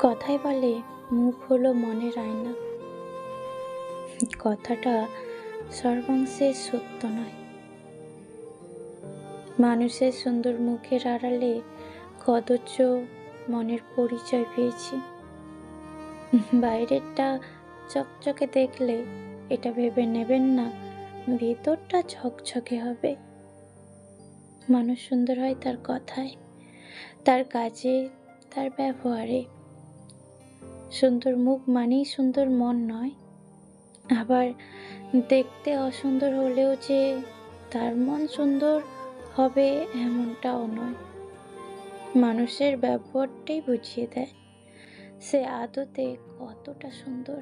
কথাই বলে, মুখ হলো মনের আয়না। কথাটা সর্বাংশে সত্য নয়। মানুষের সুন্দর মুখের আড়ালে কদর্য মনের পরিচয় পেয়েছি। বাইরেরটা চকচকে দেখলে এটা ভেবে নেবেন না, ভেতরটা ঝকঝকে হবে। মানুষ সুন্দর হয় তার কথায়, তার কাজে, তার ব্যবহারে। সুন্দর মুখ মানেই সুন্দর মন নয়। আবার দেখতে অসুন্দর হলেও যে তার মন সুন্দর হবে এমনটাও নয়। মানুষের ব্যবহারটাই বুঝিয়ে দেয়। সে আদতে কতটা সুন্দর।